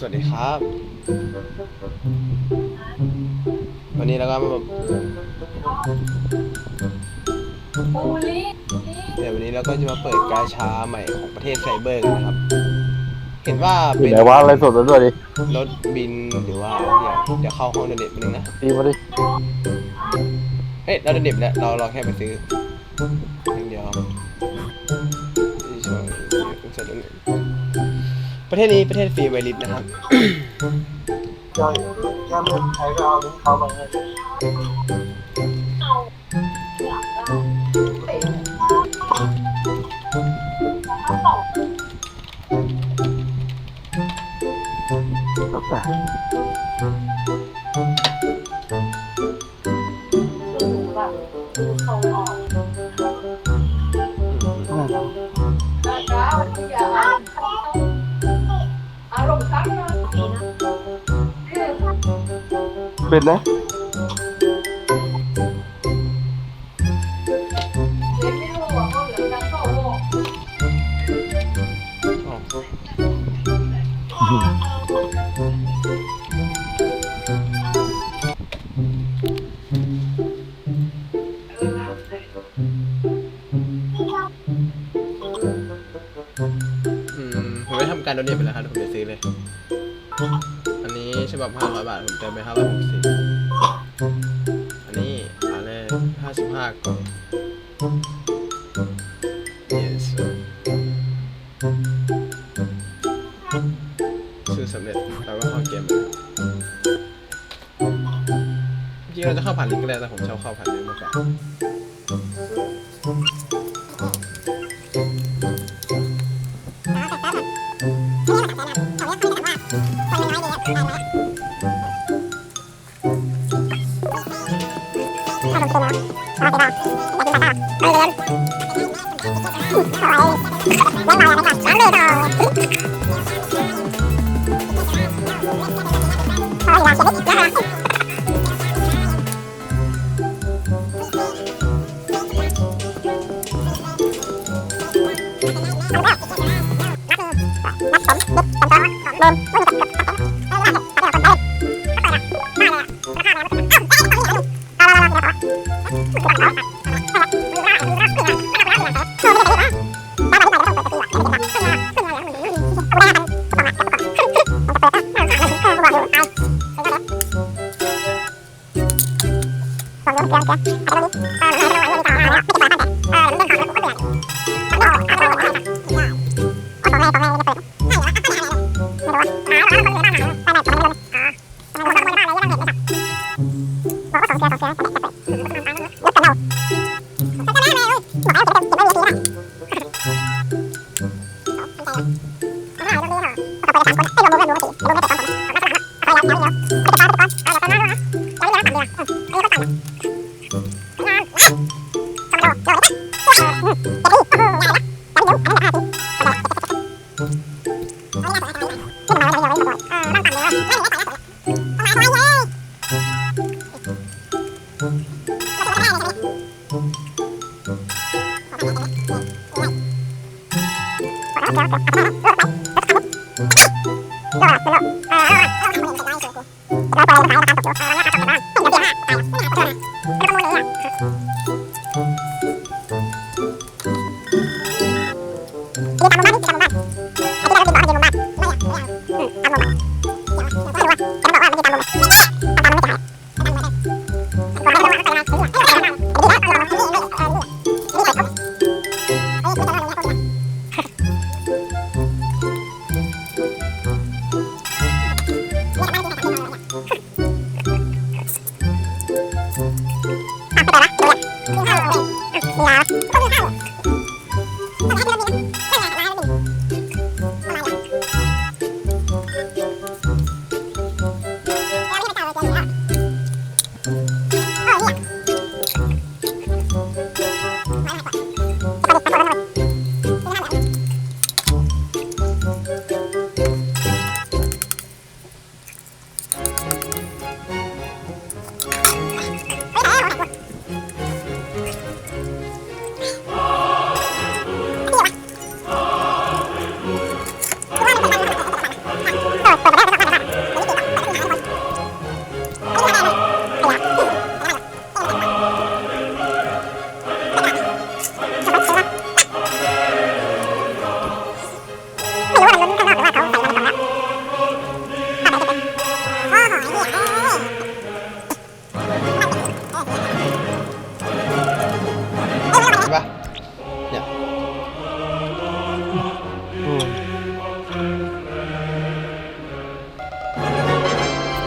สวัสดีครับ วันนี้เราก็มาปูลิเดี๋ยววันนี้เราก็จะมาเปิดกาชาใหม่ของประเทศไซเบอร์กันนะครับ เห็นว่าอเป็ยู่นไหนวะอะไรสดแล้วด้วยดิรถบินหรือว่าเดี๋ยวเดี๋ยวเข้าห้องเด็ดมาหนึ่งนะ ตีมาดิเฮ้ยเราเด็ดแล้วเราเราแค่ไปซื้อ ประเทศนี้ประเทศฟรีไวริสนะครับย่อยย่ามันใครก็เอาลิ้นเขามาให้แรู้ว่าเขาเหลือกันโซ่อืมผมไม่ทำการโดเนทไปแล้วครับผมจะซื้อเลย อันนี้ฉบับ500บาทผมเติมไป560อันนี้เอาเลย55กล่อง yes ซื้อสำเร็จเราก็เข้าเกมเลยจริงเราจะเข้าผ่านลิงก์ก็ได้แต่ผมชอบเข้าผ่านลิงก์มากกว่าเは、頭に、あ Hmm.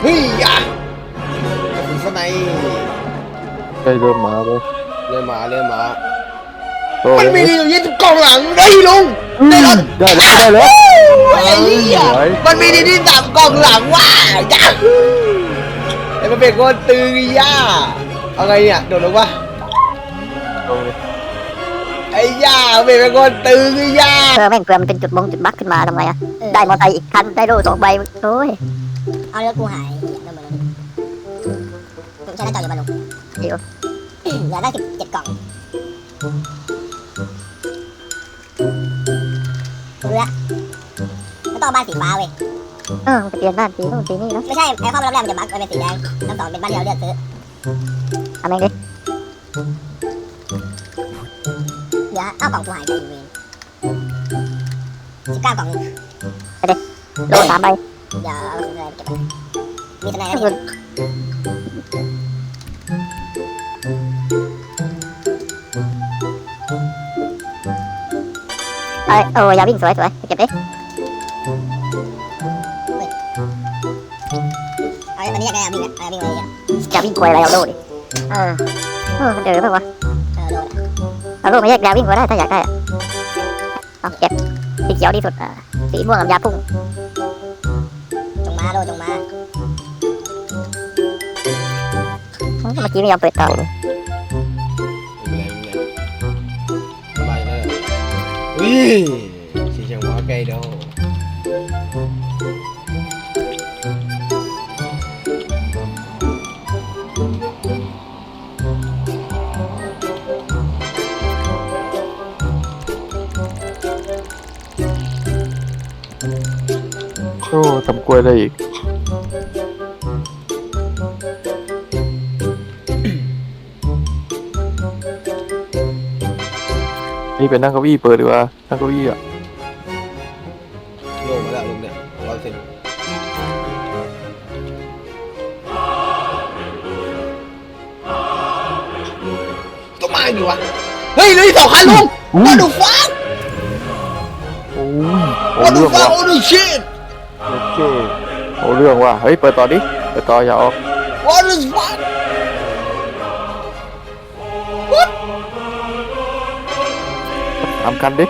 เฮ้ยอะกระสุนสไนป์ใกล้เริ่มมาเลยเริ่มมาเริ่มมาโอ้มันยมีอยู่ยี่สิบกล่องหลังได้ยลุงได้รถได้แล้วได้แล้วไอ้เหี้ยสวยมันมีดีที่สามกล่องหลังว่ะจ้าไอ้มันเป็นคนตึงย่าเอาไงเนี่ยโดดลงวะลงเลย ไอ้ย่ามันเป็นคนตึงย่าเออแม่งเผื่อมันเป็นจุดบงจุดบั๊กขึ้นมาทำไงอะได้มอเตอร์ไซค์อีกคันได้โล่สองใบโอ้ยเอาเรือกูหายเริ่มมาแล้วผมใช้หน้าจออยู่บ้านลุงเดี๋ยวเหลือได้สิบเจ็ดกล่องเรือแล้วต้องเอาบ้านสีฟ้าเว้ย เออมันจะเปลี่ยนบ้านสีนู่นสีนี่เนาะไม่ใช่ไอ้ข้อมันรับแรกมันจะบั๊กมันเป็นสีแดงทั้งสองเป็นบ้านที่เราเลือกซื้อทำเองดิเหลื ก้ากล่องกูหายไปอีกเวนสิบเก้ากล่องโล่สามใบเดี๋ยวเอาอะไรเก็บไปมีทนายถ้านะเงินเอ้ยโอ้ยอย่าวิ่งสวยสวยเก็บดิเอาอันนี้อยากได้เอาวิ่งอะเอาวิ่งอะไรอะอย่าวิ่งควยอะไรเอาโล่ดิเออเออมันเดือดป่าวะเออโดน เอาโล่มาแยกยาวิ่งก็ได้ถ้าอยากได้อะเอาเก็บสีเขียวดีสุดสีม่วงกับยาพุ่งจงมาโดจงมาเมื่อกี้ไม่ยอมเปิดต่อไม่เป็นไรไม่เป็นไรสบายแล้วอุ้ยสีเชียงว่าไกลดอง โอ้ทำกล้วยได้อีก นี่เป็นนั่งเก้าอี้เปิดดีกว่านั่งเก้าอี้อะโลมาแล้วลุงเนี่ยร้อยเซนต้องมาอยู่วะ เฮ้ยเหลยสองคันลุง What the fuck โ shit โอเคโอ้เรื่องว่ะเฮ้ย เปิดต่อดิ เปิดต่ออย่าออก What the fuck ทำคันดิ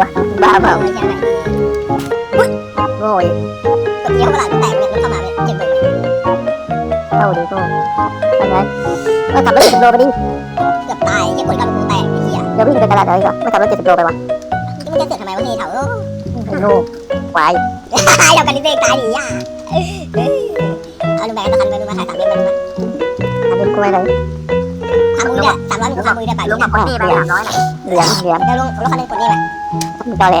วะบ้าเปล่าไม่ใช่ไหนโง่ยกดเที่ยวประหลาดก็แตกเนี่ยมันเข้ามาเนี่ยเจ็บเลยเข้าดิโง่เป็นไงมาขับรถเจ็ดสิบโลไปดิเกือบตายเจ็บปวดกระดูกแตกไอ้เหี้ยเดี๋ยววิ่งไปตลาดอะไรก่อนไม่ขับรถเจ็ดสิบโลไปวะนี่มันจะเกิดทำไมวะนี่เถาไอ้โง่ควายตายเรากันนี่เองตายดิย่าเอาลุงแบงค์ตะคันไปลุงมาถ่ายสามเดือนไปลุงมาอันนี้กล้วยอะไรขามือเนี่ยสามร้อยหนึ่งขามือเนี่ยไปลุลุงงบอกนี่ไปสามร้อยเหรียญเหรียญเดี๋ยวลุงรถคันนึงกดนี่ไปมึง ตอแหล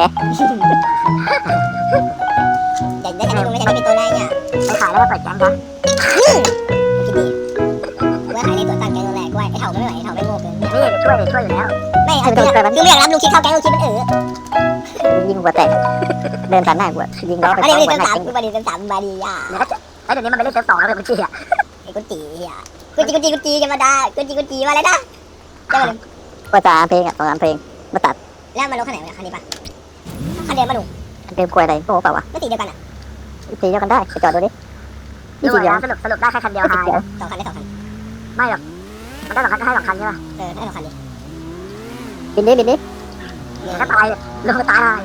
อยากได้แค่นี้มึงไม่ใช่ได้เป็นตัวได้เนี่ยไปขายแล้วก็เปิดแก๊งซะมึงคิดดีว่าขายในตัวตั้งแก๊งตัวแรกว่าไอ้เถ่าไม่ไหวไอ้เถ่าไม่โง่เกินนี่ช่วยช่วยอยู่แล้วไม่เอาคือคือไม่อยากรับลูกคิดเข้าแก๊งลูกคิดมันเออยิงหัวแตกเดินผ่านหน้ากูยิงล้อไปมาสดิองมาดิหัวเติมหน้าสามจริงมาดิเติมสามมาดิอะไอ้เดี๋ยวนี้มันไปเล่นเซิร์ฟสองแล้วเป็นพี่อะไอ้กุจีอะกุจีกุจีกุจีกันมาได้กุจีกุจีมาเลยนะได้มาเลยภาษาเพลงอะสองสามเพลงมาตัด แล้วมาลงคันไหนคันนี้ปะคันเดียวมาลงเกมกล้วยอะไรโง่เปล่าวะไม่ตีเดียวกันอะตีเดียวกันได้ไปจอดดูดินี่สีเดียวสรุปสรุปได้แค่คันเดียวหายสองคันได้สองคันไม่หรอกมันได้สองคันก็ให้สองคันใช่ป่ะเออได้สองคันดิบินดิบินดิเนี่ยก็ตายลงตาย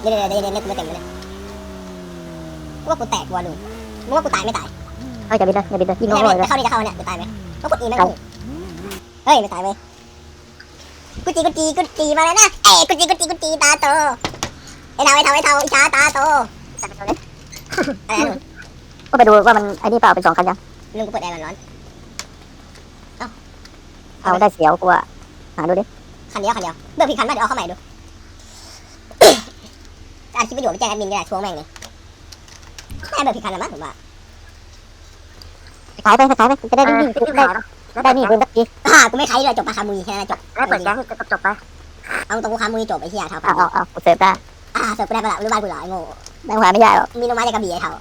เดี๋ยวเดี๋ยวเดี๋ยวเดี๋ยวกูมาเต็มเลยว่ากูแตกวัวลุงมึงว่ากูตายไม่ตายเฮ้ยอย่าบินเลยอย่าบินเลยยิงไม่โง่ไม่เลยจะเข้านี่จะเข้าเนี่ยจะตายไหมก็กดอีไม่ถูกเฮ้ยไม่ตายเว้ย กุจีกุจีกุจีมาแล้วนะเอ้กุจีกุจีกุจีตาโตไอ้เทาไอ้เทาไอ้เทาอิชาตาโตอะไรนะก็ไปดูว่ามันไอ้นี่เปล่าเป็นสองคันยังลุงกูเปิดแอร์มันร้อนเอาได้เสียวกูอะหาดูดิคันเดียวคันเดียวเบิกผิดคันมาเดี๋ยวเอาเข้าใหม่ดูอาชีพประโยชน์ไปแจ้งแอดมินก็ได้ทวงแม่งเลยแม่เบิกผิดคันแล้วมั้งผมว่าขายไปขายไปจะได้วิ่งได้ ได้นี่ปืนตะกี้อ่ากูไม่ใช้เลยจบปะคามุยแค่นั้นจบได้เปิดแก๊งจบไปเอาตรงกูคามุยจบไอ้เหี้ยเท่าเอาปะเอาเอาเสิร์ฟได้อ่าเสิร์ฟกูได้ปะล่ะรู้บ้านกูเหรอไอ้โง่ได้หัวไม่ยากหรอกมีโนมาจากกระบี่ไอ้เท่า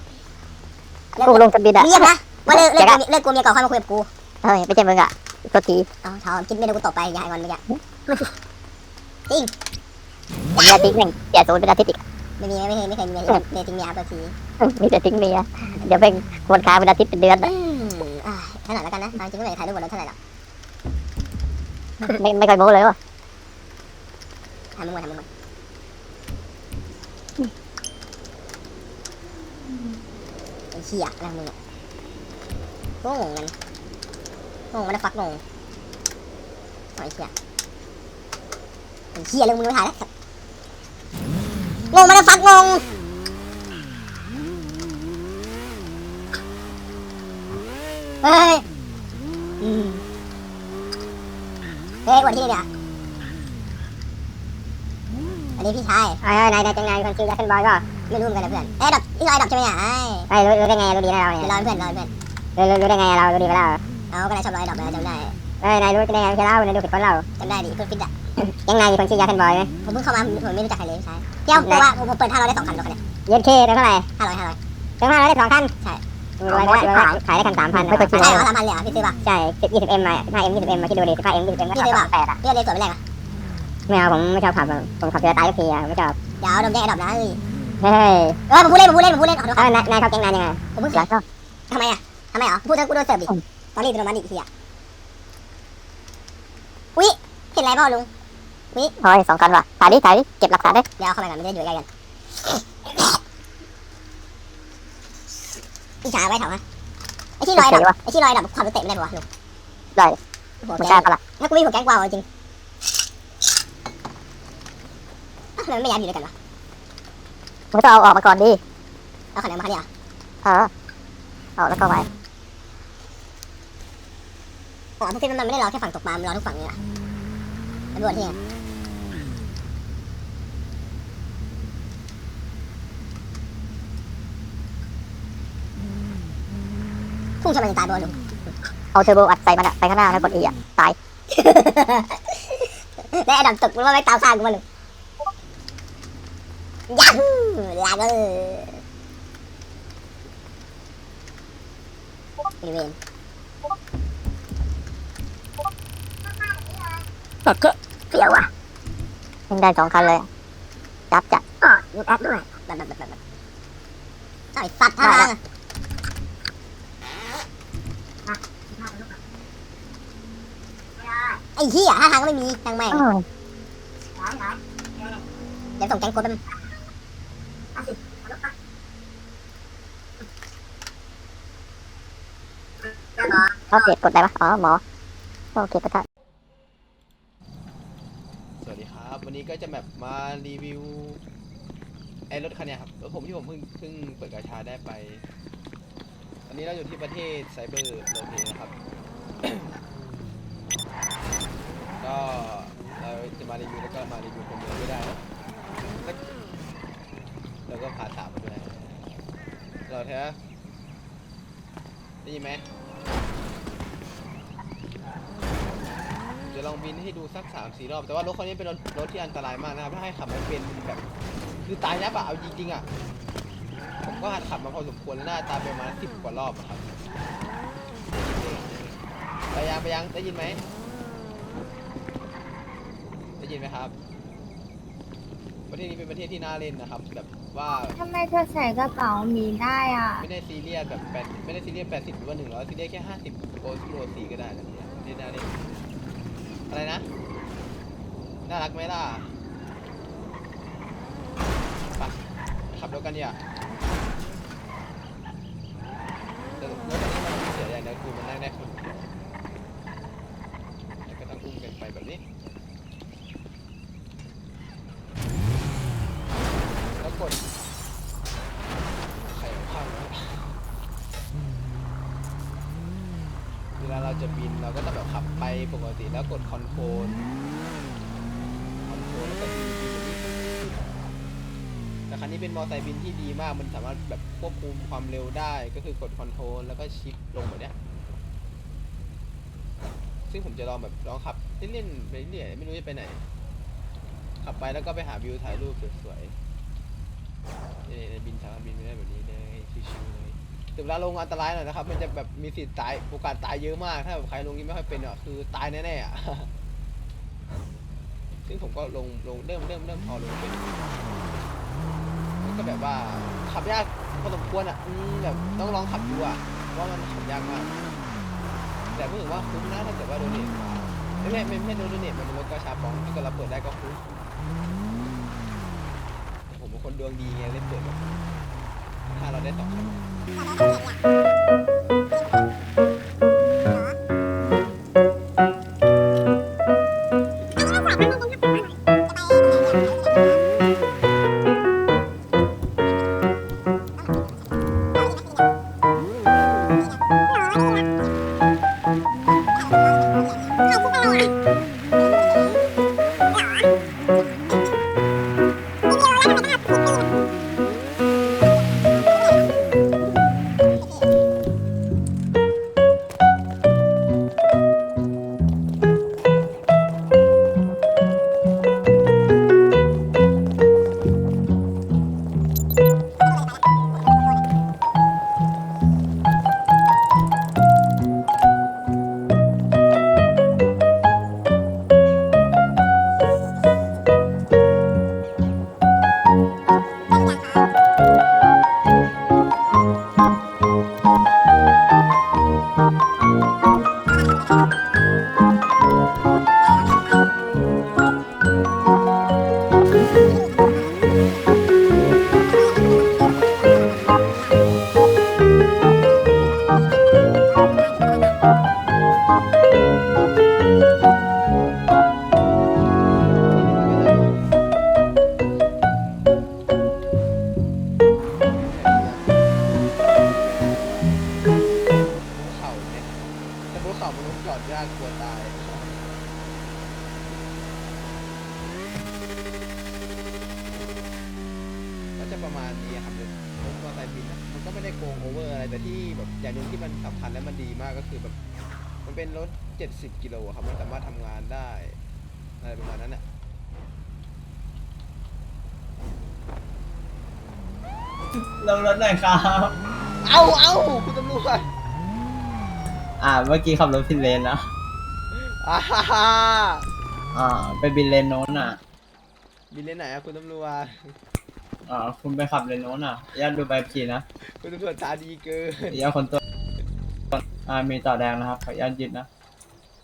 กูลงจะบินอะเงียบนะว่าเลิกเลิกเลิกกูเมียก่อนค่อยมาคุยกับกูเฮ้ยไม่ใช่มึงอะตัวทีเอาเท่าคิดไม่ได้กูตบไปอย่าให้มันเมื่อกี้อย่าทิ้งหนึ่งอย่าโซนเป็นอาทิตย์อีกไม่มีไม่เคยไม่เคยมีเมียเมียทิ้งเมียตัวทีมีแต่ทิ้งเมียเดี๋ยวเป็นคนค้าเป็นอาทิตย์เป็นเดือน อืมอ่าเท่าไหร่แล้วกันนะจริงๆไม่ได้ถ่ายรูปบนรถเท่าไหร่หรอกไม่ไม่ค่อยโม้เลยว่ะทำมึงมาทำมึงมาไอ้เหี้ยอะไรมึงอะก็งงกันงงมันฟักงงไอ้เหี้ยไอ้เหี้ยเรื่องมึงไม่ถ่ายแล้วงงมันฟักงง เฮ้ยอืมเฮ้ยวันที่เนี่ยอันนี้พี่ชายไอ้นายนายจังไงคนชื่อยักษ์บอยก็ไม่รู้เหมือนกันนะเพื่อนเอ้ดับพี่ชายดับใช่ไหมอะไอ้รู้รู้ได้ไงรู้ดีนะเราเนี่ยเราเพื่อนเราเพื่อนรู้รู้ได้ไงเรารู้ดีไปแล้วเอาก็นายชอบร้อยดับแล้วจำได้เอ้ยนายรู้ได้ไงพี่เล่านายดูผิดคนเราจำได้ดิเพื่อนฟิตอะยังไงมีคนชื่อยักษ์บอยไหมผมเพิ่งเข้ามาผมไม่รู้จักใครเลยพี่ชายเที่ยวผมว่าผมเปิดห้าร้อยได้สองคันแล้วเนี่ยเย็นเคเท่าไหร่ห้าร้อยห้าร้อยเติมห้าร้อยได้สองคันใช่ รวยได้ขายขายได้คันสามพันไม่เคยซื้อใช่เหรอสามพันเลยอะพี่ซื้อป่ะใช่สิบยี่สิบเอ็มมาห้าเอ็มยี่สิบเอ็มมาคิดดูดิสิบห้าเอ็มยี่สิบเอ็มก็ซื้อป่ะแปดอะพี่เลยสวยไปแรกอะไม่เอาผมไม่ชอบขับผมขับเรือตายทุกทีอะไม่ชอบเดี๋ยวโดนแย่งไอ้ดอกนะเฮ้ยเฮ้ยเออผมพูดเล่นผมพูดเล่นผมพูดเล่นขอโทษครับนายนายเข้าแก๊งนายยังไงผมเพิ่งหลังก็ทำไมอะทำไมเหรอพูดเถอะกูโดนเสิร์ฟดิตอนนี้โดนมาดิอีกทีอะอุ้ยเห็นอะไรเปล่าลุงเฮ้ยสองคันว่ะถ่ายดิถ่ายดิเก็บหลักฐานได้เดี๋ยวเอาเข้าไปก่อนไม่ได้อยู่ใกล้กัน อีฉาไว้เถอะฮะไอ้ที่ลอยดับไอ้ที่ลอยดับความรู้เตะไม่ได้ปะวะลุงหัวไม่แก๊กล้างงปะล่ะถ้ากูมีหัวแก๊งกว่าจริงอ้าวทำไมไม่ย้ายอยู่ด้วยกันวะมึงต้องเอาออกมาก่อนดิ เอาคะแนนมาคันเดียวเออเอาแล้วก็ไว้อ๋อพวกที่มันไม่ได้รอแค่ฝั่งตกปลามันรอทุกฝั่งเลยอะตำรวจที่ไง พุ่งชนมันจะตายบอลลุงเอาเทอร์โบอัดใส่มันอะไปข้างหน้าแล้วกดอีอะตาย แล้วไอ้ดำตกมันว่าไม่ตามข้างกูมาลุงยัฮูลาเกอร์บริเวณก็เสียวอะยังได้สองคันเลยจับจัดอ๋อยูแอดด้วยแบบแบบแบบแบบไอ้สัตว์ทางอะ ไอ้เหี้ยท่าทางก็ไม่มีทางแม่งอ้าวเดี๋ยวส่งแก๊งโกดไปบนึงเขาเสียกดอะไรวะอ๋อหมอโอเคก็ได้สวัสดีครับ วันนี้ก็จะแบบมารีวิวไอ้รถคันเนี้ยครับรถผมที่ผมเพิ่งเพิ่งเปิดกาชาได้ไปตอนนี้เราอยู่ที่ประเทศไซเบอร์โลเพนะครับ มารีวิวแล้วก็มารีวิวคนเดียวไม่ได้นะแล้วก็พาถามมาด้วยเราแท้ได้ยินไหมจะลองบินให้ดูสักสามสี่รอบ แต่ว่ารถคันนี้เป็นรถรถที่อันตรายมากนะครับถ้าให้ขับไม่เป็นแบบคือตายยับอะเอาจริงๆอะผมก็หัดขับมาพอสมควรแล้วน่าจะตายไปมาสิบกว่ารอบครับไปยังไปยังได้ยินไหม นไหมครับ ประเทศนี้เป็นประเทศที่น่าเล่นนะครับ แบบว่าทำไมเธอใส่กระเป๋าหมีได้อะ ไม่ได้ซีเรียสแบบแปดไม่ได้ซีเรียสแปดสิบหรือว่าหนึ่งร้อยซีเรียสแค่ห้าสิบโอโลสี่ก็ได้นะเนี่ยประเทศน่าเล่นอะไรนะ น่ารักไหมล่ะไปขับรถกันดีกว่าแต่รถคันนี้มันเสียอย่างเดียวคือมันนั่งได้คนเดียว ติแล้วกดคอนโทรลคอนโทรลแล้วก็บินบินแบบนี้แต่คันนี้เป็นมอเตอร์ไซค์บินที่ดีมาก มันสามารถแบบควบคุมความเร็วได้ ก็คือกดคอนโทรลแล้วก็ชิปลงแบบเนี้ย ซึ่งผมจะลองแบบลองขับเล่นๆไปเรื่อยไม่รู้จะไปไหน ขับไปแล้วก็ไปหาวิวถ่ายรูปสวยๆนี่ๆบินสามารถบินไปได้แบบนี้เลยชิวๆเลย แต่เวลาลงอันตรายหน่อยนะครับ มันจะแบบมีสิทธิ์ตายโอกาสตายเยอะมาก ถ้าแบบใครลงนี้ไม่ค่อยเป็นอะคือตายแน่ๆอะ ซึ่งผมก็ลงลงเริ่มเริ่มเริ่มพอลงเป็นก็แบบว่าขับยากพอสมควรอะอืมแบบต้องลองขับดูอะว่ามันขับยากมาก แต่พูดถึงว่าคุ้มนะถ้าเกิดว่าโดนเนทมาไม่ใช่ไม่ไม่โดนเนทมันเป็นรถกระชาปองถ้าเกิดเราเปิดได้ก็คุ้มผมเป็นคนดวงดีไงเลยเปิดถ้าเราได้สองคัน เขา ลงรถหน่อยครับ เอาเอาคุณตำรวจอ่า เมื่อกี้ขับรถผิดเลนนะอ่าฮ่าฮ่าอ่า ไปบินเลนโน้นอะ บินเลนไหนอะคุณตำรวจอ่า คุณไปขับเลนโน้นอะญาติดูใบขับขี่นะคุณตำรวจตาดีเกินญาติคนตัว อ่า มีต่อแดงนะครับ ขออนุญาตยึดนะ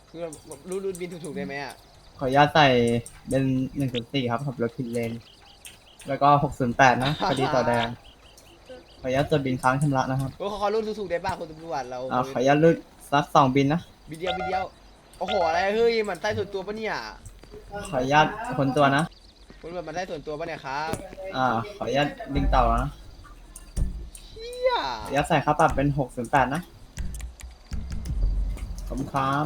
คือรู้รู้บินถูกๆได้ไหมอะขออนุญาตใส่เป็นหนึ่งศูนย์สี่ครับขับรถผิดเลน แล้วก็หกศูนย์แปดนะคดีต่อแดง ขออนุญาตจดบินค้างชำระนะครับโอ้ขอรู้ถูกๆได้ป่ะคุณตำรวจเราอ่าขออนุญาตรูดสักสองบินนะบินเดียวบินเดียวโอ้โหอะไรเฮ้ยมันใต้ส่วนตัวปะเนี่ยขออนุญาตคนตัวนะคุณตำรวจมันใต้ส่วนตัวปะเนี่ยครับอ่าขออนุญาตดึงเต่านะเฮียขออนุญาตใส่ค่าปรับเป็นหกศูนย์แปดนะขอบคุณครับ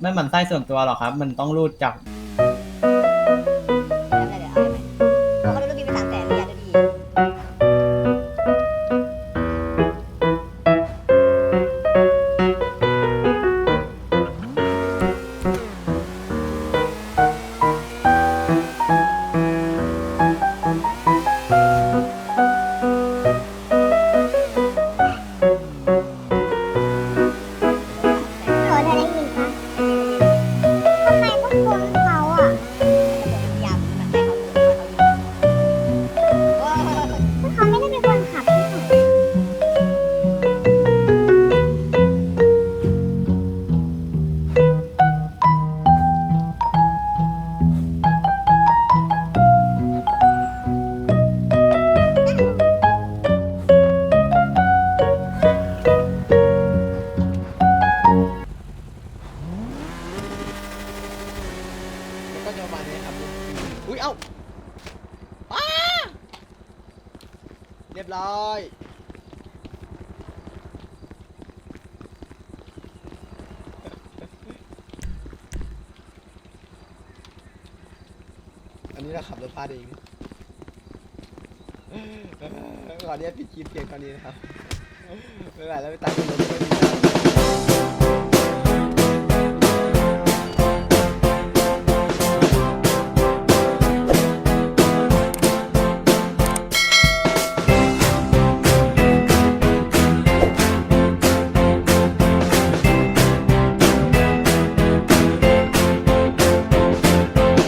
ไม่หมันไส้ส่วนตัวหรอกครับ มันต้องรูดจาก เรียบร้อย อันนี้เราขับรถพลาดเอง ขออนุญาตปิดคลิปเพียงเท่านี้นะครับ ไม่ไหวแล้วไปตามกันเลยไม่มีแล้ว